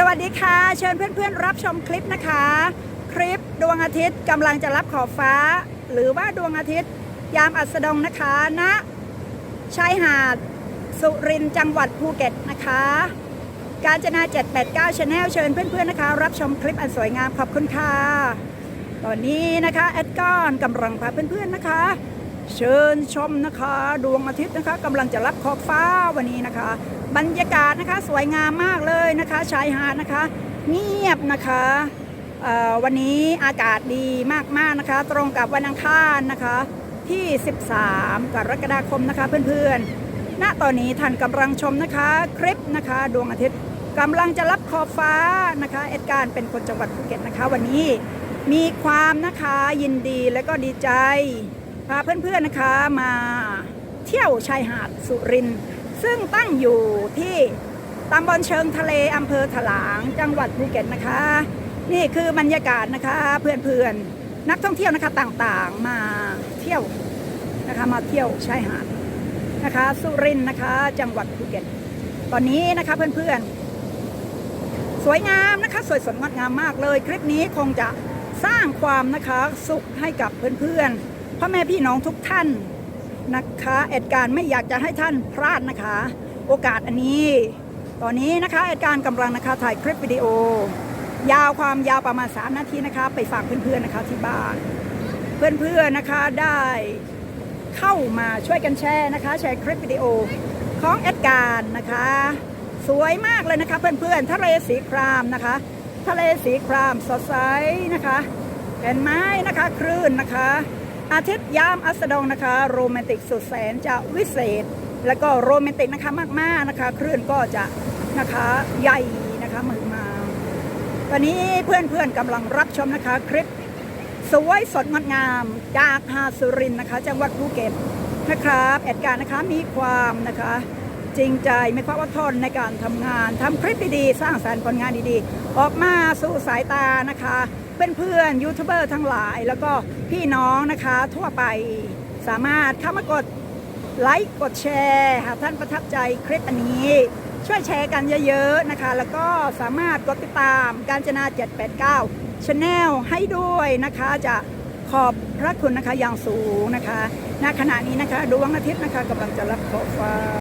สวัสดีค่ะ เชิญเพื่อนๆ รับชมคลิปนะคะ คลิปดวงอาทิตย์กำลังจะรับขอบฟ้า หรือว่าดวงอาทิตย์ ยามอัสดงนะคะณชายหาด สุรินทร์จังหวัดภูเก็ตนะคะ การจนา 789 Channel เชิญเพื่อนๆนะคะ รับชมคลิปอันสวยงามขอบคุณค่ะ ตอนนี้นะคะแอดก้อนกำลังพาเพื่อนๆนะคะ เชิญชมนะคะดวงอาทิตย์นะคะกำลังจะรับขอบฟ้าวันนี้นะคะ บรรยากาศนะคะสวยงามมากเลยนะคะชายหาดนะคะ เงียบนะคะวันนี้อากาศดีมากๆนะคะ ตรงกับวันอังคารนะคะ ที่ 13 กรกฎาคมนะคะเพื่อนๆณตอนนี้ท่านกำลังชมนะคะคลิปนะคะ ดวงอาทิตย์กำลังจะรับขอบฟ้านะคะ เอ็ดการเป็นคนจังหวัดภูเก็ตนะคะ วันนี้มีความนะคะยินดีและก็ดีใจ พาเพื่อนๆนะคะมาเที่ยวชายหาดสุรินท์ซึ่งตั้งอยู่ที่ตำบลเชิงทะเลอำเภอถลาง จังหวัดภูเก็ตนะคะ นี่คือบรรยากาศนะคะเพื่อนๆนักท่องเที่ยวนะคะต่างๆมาเที่ยวนะคะมาเที่ยวชายหาดนะคะ สุรินท์นะคะ จังหวัดภูเก็ต ตอนนี้นะคะเพื่อนๆ สวยงามนะคะ สวยสดงดงามมากเลย คลิปนี้คงจะสร้างความนะคะสุขให้กับเพื่อนๆ พ่อแม่พี่น้องทุกท่านนะคะเอ็ดการไม่อยากจะให้ท่านพลาดนะคะ โอกาสอันนี้ ตอนนี้นะคะเอ็ดการกำลังนะคะถ่ายคลิปวิดีโอ ยาวความยาวประมาณ 3 นาทีนะคะ ไปฝากเพื่อนๆนะคะที่บ้าน เพื่อนๆนะคะได้เข้ามาช่วยกันแชร์นะคะ แชร์คลิปวิดีโอของเอ็ดการนะคะ สวยมากเลยนะคะเพื่อนๆทะเลสีครามนะคะ ทะเลสีครามสดใสนะคะเห็นไหม้นะคะคลื่นนะคะ อาทิตย์ยามอัสดงนะคะโรแมนติกสุดแสนจะวิเศษ แล้วก็โรแมนติกนะคะมากๆนะคะคลื่นก็จะนะคะใหญ่นะคะมือมา ตอนนี้เพื่อนๆกำลังรับชมนะคะคลิปสวยสดงดงามจากหาสุรินนะคะจังหวัดภูเก็ตนะครับแอดการนะคะมีความนะคะจริงใจมีความอดทนในการทำงานทำคลิปดีๆสร้างสรรค์ผลงานดีๆ ออกมาสู่สายตานะคะ เพื่อนๆยูทูบเบอร์ทั้งหลาย แล้วก็พี่น้องนะคะทั่วไปสามารถเข้ามากดไลค์กดแชร์หากท่านประทับใจคลิปอันนี้ ช่วยแชร์กันเยอะๆนะคะ แล้วก็สามารถกดติดตามการจนา 789 Channel ให้ด้วยนะคะจะขอบพระคุณนะคะอย่างสูงนะคะณขณะนี้นะคะดวงอาทิตย์นะคะกำลังจะรับขอบฟ้า